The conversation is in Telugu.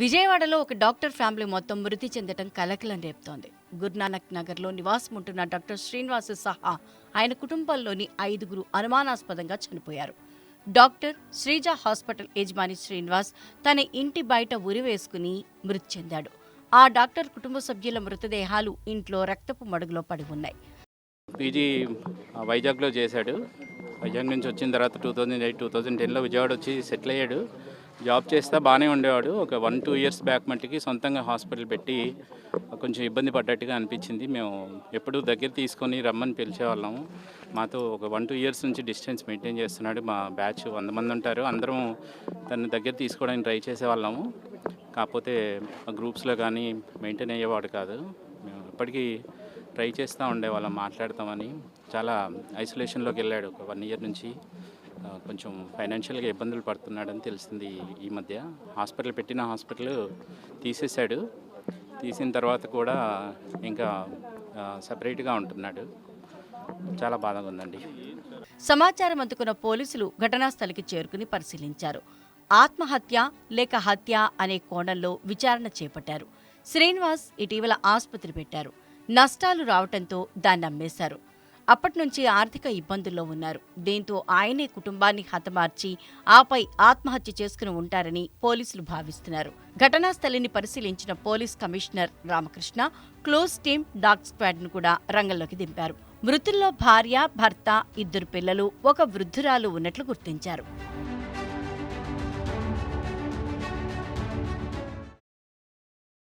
విజయవాడలో ఒక డాక్టర్ ఫ్యామిలీ మొత్తం మృతి చెందటం కలకలం రేపుతోంది. గురునానక్ నగర్లో నివాసం ఉంటున్న డాక్టర్ శ్రీనివాస్ సహా ఆయన కుటుంబంలోని ఐదుగురు అనుమానాస్పదంగా చనిపోయారు. డాక్టర్ శ్రీజ హాస్పిటల్ యజమాని శ్రీనివాస్ తన ఇంటి బయట ఉరి వేసుకుని మృతి చెందాడు. ఆ డాక్టర్ కుటుంబ సభ్యుల మృతదేహాలు ఇంట్లో రక్తపు మడుగులో పడి ఉన్నాయి. పీజీ వైజాగ్లో చేశాడు. వైజాగ్ నుంచి వచ్చిన తర్వాత two thousand eight two thousand టెన్లో విజయవాడ వచ్చి సెటిల్ అయ్యాడు. జాబ్ చేస్తా బాగానే ఉండేవాడు. ఒక వన్ టూ ఇయర్స్ బ్యాక్ మట్టికి సొంతంగా హాస్పిటల్ పెట్టి కొంచెం ఇబ్బంది పడ్డట్టుగా అనిపించింది. మేము ఎప్పుడూ దగ్గర తీసుకొని రమ్మని పిలిచేవాళ్ళము. మాతో ఒక వన్ టూ ఇయర్స్ నుంచి డిస్టెన్స్ మెయింటైన్ చేస్తున్నాడు. మా బ్యాచ్ వంద మంది ఉంటారు. అందరం తను దగ్గర తీసుకోవడానికి ట్రై చేసేవాళ్ళము. కాకపోతే గ్రూప్స్లో కానీ మెయింటైన్ అయ్యేవాడు కాదు. మేము ఇప్పటికీ ట్రై చేస్తూ ఉండేవాళ్ళం మాట్లాడతామని. చాలా ఐసోలేషన్లోకి వెళ్ళాడు ఒక వన్ ఇయర్ నుంచి. కొంచెం ఫైనాన్షియల్గా ఇబ్బందులు పడుతున్నాడని తెలిసింది ఈ మధ్య. హాస్పిటల్ పెట్టిన హాస్పిటల్ తీసేశాడు. తీసిన తర్వాత కూడా ఇంకా సపరేట్గా ఉంటున్నాడు. చాలా బాధగా ఉందండి. సమాచారం అందుకున్న పోలీసులు ఘటనా స్థలికి చేరుకుని పరిశీలించారు. ఆత్మహత్య లేక హత్య అనే కోణంలో విచారణ చేపట్టారు. శ్రీనివాస్ ఇటీవల ఆసుపత్రి పెట్టారు. నష్టాలు రావటంతో దాన్ని అమ్మేశారు అప్పటి నుంచి ఆర్థిక ఇబ్బందుల్లో ఉన్నారు. దీంతో ఆయనే కుటుంబాన్ని హతమార్చి ఆపై ఆత్మహత్య చేసుకుని ఉంటారని పోలీసులు భావిస్తున్నారు. ఘటనా స్థలిని పరిశీలించిన police commissioner Ramakrishna clues team dog స్క్వాడ్ను కూడా రంగంలోకి దింపారు. మృతుల్లో భార్య భర్త ఇద్దరు పిల్లలు ఒక వృద్ధురాలు ఉన్నట్లు గుర్తించారు.